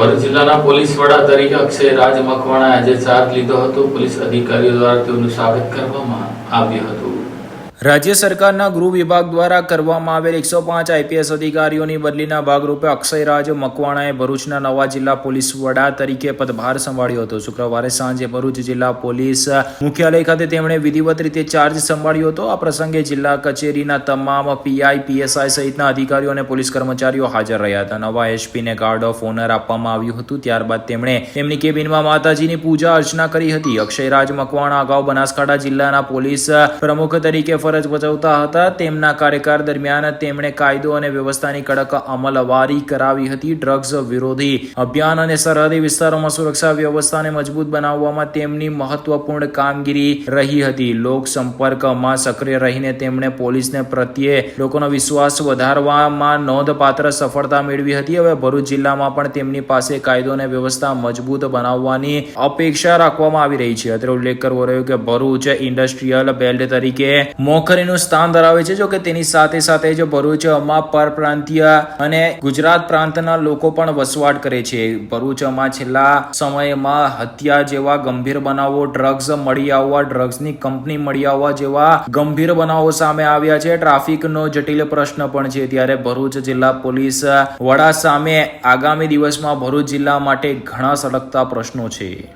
ભરૂચ જિલ્લાના પોલીસ વડા તરીકે અક્ષય રાજ મકવાણાએ આજે ચાર્જ લીધો હતો. પોલીસ અધિકારીઓ દ્વારા તેઓનું સ્વાગત કરવામાં આવ્યું હતું. રાજ્ય સરકારના ગૃહ વિભાગ દ્વારા કરવામાં આવેલ એકસો પાંચ આઈપીએસ અધિકારીઓની બદલીના ભાગરૂપે અક્ષયરાજ મકવાણાએ ભરૂચના નવા જિલ્લા પોલીસ વડા તરીકે પદભાર સંભાળ્યો હતો. શુક્રવારે સાંજે ભરૂચ જિલ્લા પોલીસ મુખ્યાલય ખાતે તેમણે વિધિવત રીતે ચાર્જ સંભાળ્યો હતો. આ પ્રસંગે જિલ્લા કચેરીના તમામ પીઆઈ પીએસઆઈ સહિતના અધિકારીઓ અને પોલીસ કર્મચારીઓ હાજર રહ્યા હતા. નવા એસપીને ગાર્ડ ઓફ ઓનર આપવામાં આવ્યું હતું. ત્યારબાદ તેમણે તેમની કેબિનમાં માતાજીની પૂજા અર્ચના કરી હતી. અક્ષયરાજ મકવાણા અગાઉ બનાસકાંઠા જિલ્લાના પોલીસ પ્રમુખ તરીકે ફરજ બજાવતા હતા. તેમના કાર્યકાળ દરમિયાન તેમણે કાયદો અને વ્યવસ્થાની કડક અમલવારી કરાવી હતી. ડ્રગ્સ વિરોધી અભિયાન અને સરહદી વિસ્તારોમાં સુરક્ષા વ્યવસ્થાને મજબૂત બનાવવામાં તેમની મહત્વપૂર્ણ કામગીરી રહી હતી. લોક સંપર્કમાં સક્રિય રહીને તેમણે પોલીસને પ્રત્યે લોકોનો વિશ્વાસ વધારવામાં નોંધપાત્ર સફળતા મેળવી હતી. હવે ભરૂચ જિલ્લામાં પણ તેમની પાસે કાયદો અને વ્યવસ્થા મજબૂત બનાવવાની અપેક્ષા રાખવામાં આવી રહી છે. અત્રે ઉલ્લેખ કરવો રહ્યો કે ભરૂચ ઇન્ડસ્ટ્રીયલ બેલ્ટ તરીકે મોખરીનું સ્થાન ધરાવે છે, જો કે તેની સાથે સાથે જ ભરૂચમાં પરપ્રાંતીય અને ગુજરાત પ્રાંતના લોકો પણ વસવાટ કરે છે. ભરૂચમાં છેલ્લા સમયમાં હત્યા જેવા ગંભીર બનાવો ડ્રગ્સ મળી આવવા ડ્રગ્સની કંપની મળી આવવા જેવા ગંભીર બનાવો સામે આવ્યા છે. ટ્રાફિકનો જટિલ પ્રશ્ન પણ છે. ત્યારે ભરૂચ જિલ્લા પોલીસ વડા સામે આગામી દિવસમાં ભરૂચ જિલ્લા માટે ઘણા સળગતા પ્રશ્નો છે.